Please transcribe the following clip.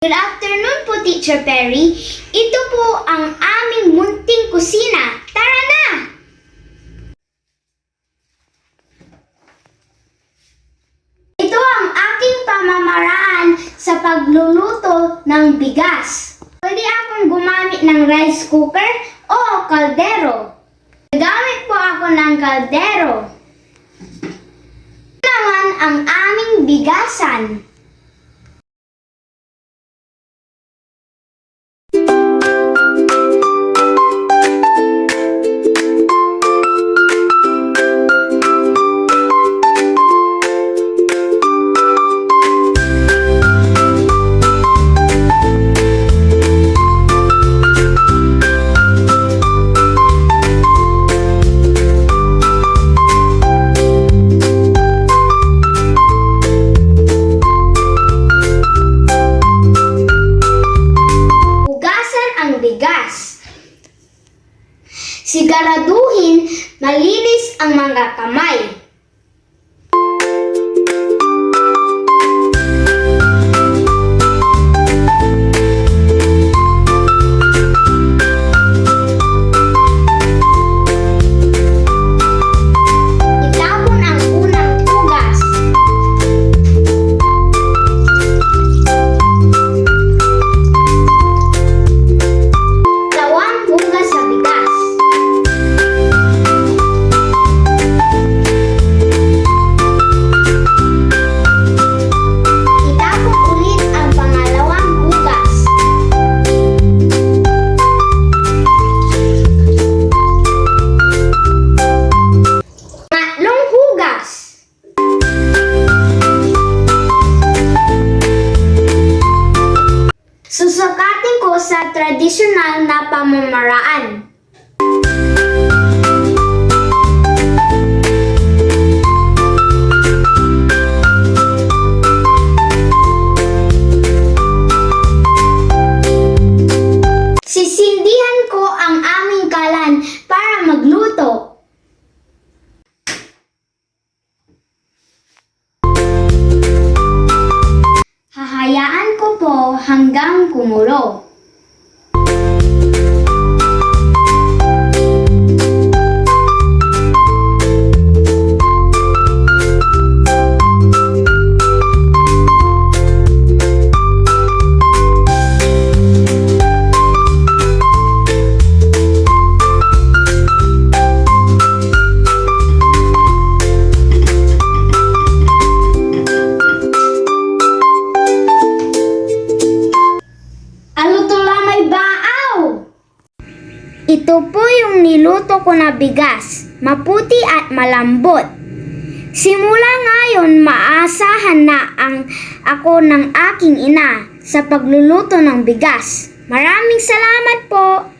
Good afternoon po, Teacher Perry. Ito po ang aming munting kusina. Tara na! Ito ang aking pamamaraan sa pagluluto ng bigas. Pwede akong gumamit ng rice cooker o kaldero. Gagamit po ako ng kaldero. Naman ang aming bigasan. Bigas. Siguraduhin malinis ang mga kamay. Tradisyonal na pamamaraan. Sisindihan ko ang aming kalan para magluto. Hahayaan ko po hanggang kumulo. Ito po yung niluto ko na bigas, maputi at malambot. Simula ngayon, maasahan na ang ako ng aking ina sa pagluluto ng bigas. Maraming salamat po!